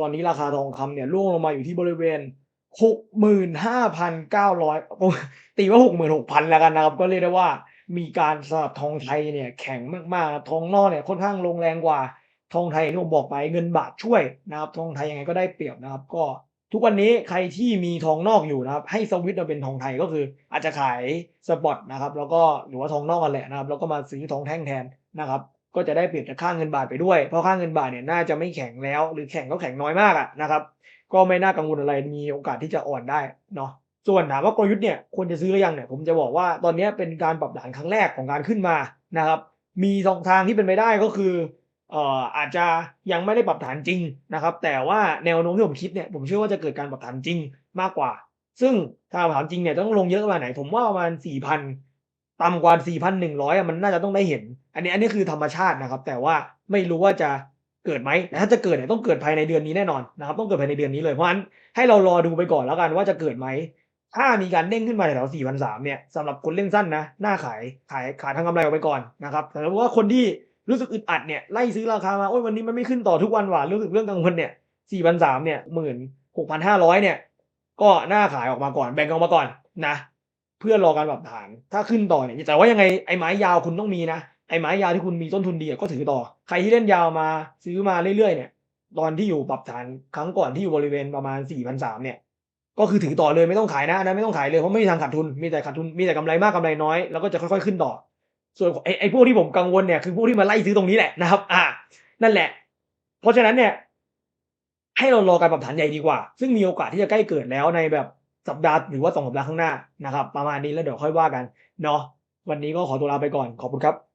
ตอนนี้ราคาทองคำเนี่ยร่วงลงมาอยู่ที่บริเวณ65,900โอ้ตีว่า66,000แล้วกันนะครับ ก็เรียกได้ว่ามีการสลับทองไทยเนี่ยแข็งมากๆ ทองนอกเนี่ยค่อนข้างลงแรงกว่า ทองไทยที่ผมบอกไปเงินบาทช่วยนะครับ ทองไทยยังไงก็ได้เปรียบนะครับ ก็ทุกวันนี้ใครที่มีทองนอกอยู่นะครับ ให้สวิตช์มาเป็นทองไทยก็คือ อาจจะขายสปอตนะครับ แล้วก็หรือว่าทองนอกกันแหละนะครับ แล้วก็มาซื้อทองแท่งแทนนะครับ ก็จะได้เปรียบจากค่างเงินบาทไปด้วย เพราะค่างเงินบาทเนี่ยน่าจะไม่แข็งแล้ว หรือแข็งก็แข็งน้อยมากอะนะครับ ก็ไม่น่ากังวลอะไรมีโอกาสที่จะอ่อนได้เนาะส่วนถามว่ากลยุทธ์เนี่ยควรจะซื้อหรือยังเนี่ยผมจะบอกว่าตอนนี้เป็นการปรับฐานครั้งแรกของการขึ้นมานะครับ มีสองทางที่เป็นไปได้ก็คือเอ่ออาจจะยังไม่ได้ปรับฐานจริงนะครับ แต่ว่าแนวโน้มที่ผมคิดเนี่ยผมเชื่อว่าจะเกิดการปรับฐานจริงมากกว่า ซึ่งถ้าปรับฐานจริงเนี่ยต้องลงเยอะประมาณไหน ผมว่าประมาณ4,000 ต่ำกว่า 4,100อะมันน่าจะต้องได้เห็น อันนี้อันนี้คือธรรมชาตินะครับ แต่ว่าไม่รู้ว่าจะเกิดไหมแต่ถ้าจะเกิดเนี่ยต้องเกิดภายในเดือนนี้แน่นอนนะครับต้องเกิดภายในเดือนนี้เลยเพราะฉะนั้นให้เรารอดูไปก่อนแล้วกันว่าจะเกิดไหมถ้ามีการเด้งขึ้นมาแถว4,300เนี่ยสำหรับคนเล่นสั้นนะหน่าขายขายขายทางกำไรออกไปก่อนนะครับแต่ถ้าว่าคนที่รู้สึกอึดอัดเนี่ยไล่ซื้อราคามาโอ้ยวันนี้มันไม่ขึ้นต่อทุกวันหว่ารู้สึกเรื่องกังวลเนี่ย4,300เนี่ย16,500เนี่ยก็น่าขายออกมาก่อนแบ่งออกมาก่อนนะ เพื่อรอการปรับฐาน ถ้าขึ้นต่อเนี่ยแต่ว่ายังไงไอ้ไม้ยาวคุณต้องมีนะไอ้ไม้ยาวที่คุณมีต้นทุนดีก็ถือต่อ ใครที่เล่นยาวมาซื้อมาเรื่อยๆเนี่ย ตอนที่อยู่ปรับฐานครั้งก่อนที่อยู่บริเวณประมาณ4,300เนี่ย ก็คือถือต่อเลยไม่ต้องขายนะนนั้นไม่ต้องขายเลยเพราะไม่มีทางขาดทุนมีแต่ขาดทุนมีแต่กำไรมากกำไรน้อยแล้วก็จะค่อยๆขึ้นต่อ ส่วนไอ้ไอ้พวกที่ผมกังวลเนี่ยคือพวกที่มาไล่ซื้อตรงนี้แหละนะครับ อ่า นั่นแหละ เพราะฉะนั้นเนี่ยให้เรารอการปรับฐานใหญ่ดีกว่า ซึ่งมีโอกาสที่จะใกล้เกิดแล้วในแบบ สัปดาห์หรือว่าสองสัปดาห์ข้างหน้านะครับ ประมาณนี้แล้วเดี๋ยวค่อยว่ากันเนาะวันนี้ก็ขอตัวลาไปก่อนขอบคุณครับ